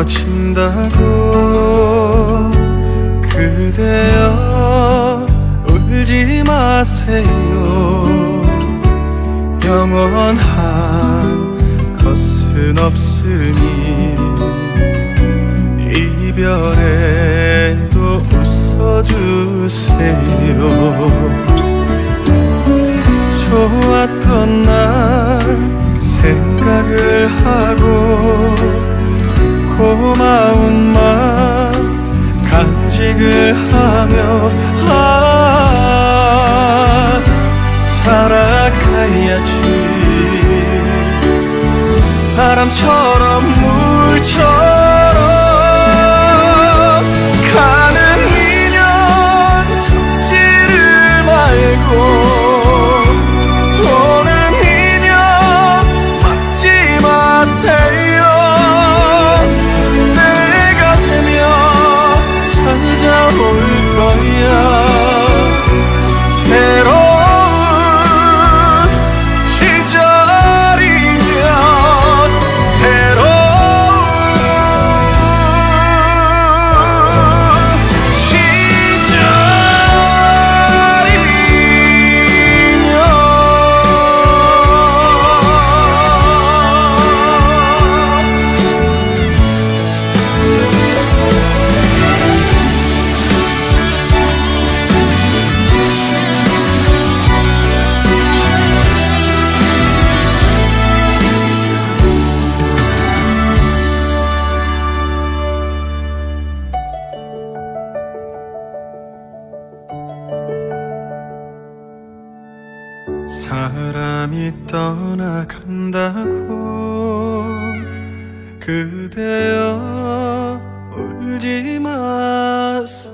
멀어진다고 그대여 울지 마세요. 영원한 것은 없으니 이별에도 웃어주세요. 좋았던 날 생각을 하고 간직을 하며 아 살아가야지. 바람처럼 물처럼 사람이 떠나간다고 그대여 울지 마세요